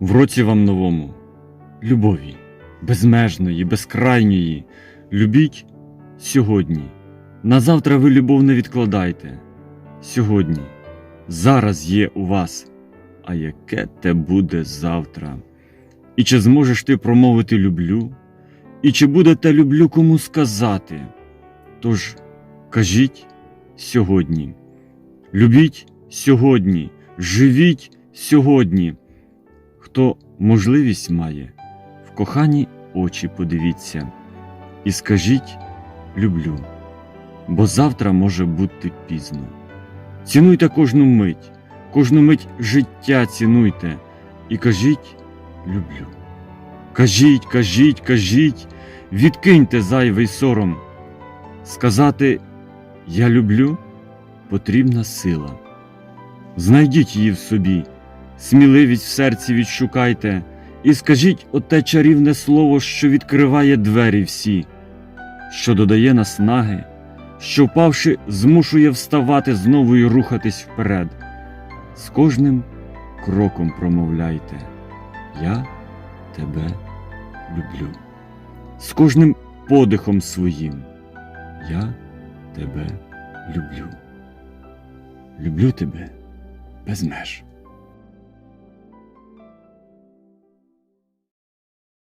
В році вам новому, любові, безмежної, безкрайньої, любіть сьогодні. На завтра ви любов не відкладайте. Сьогодні, зараз є у вас, а яке те буде завтра? І чи зможеш ти промовити люблю? І чи буде те люблю кому сказати? Тож кажіть сьогодні, любіть сьогодні, живіть сьогодні. Хто можливість має, в кохані очі подивіться і скажіть люблю, бо завтра може бути пізно. Цінуйте кожну мить, кожну мить життя цінуйте і кажіть люблю. Кажіть, кажіть, кажіть, відкиньте зайвий сором. Сказати Я люблю потрібна сила. Знайдіть її в собі, сміливість в серці відшукайте, і скажіть оте чарівне слово, що відкриває двері всі, що додає наснаги, що впавши, змушує вставати знову і рухатись вперед. З кожним кроком промовляйте Я тебе люблю. З кожним подихом своїм Я тебе люблю. Люблю тебе без меж.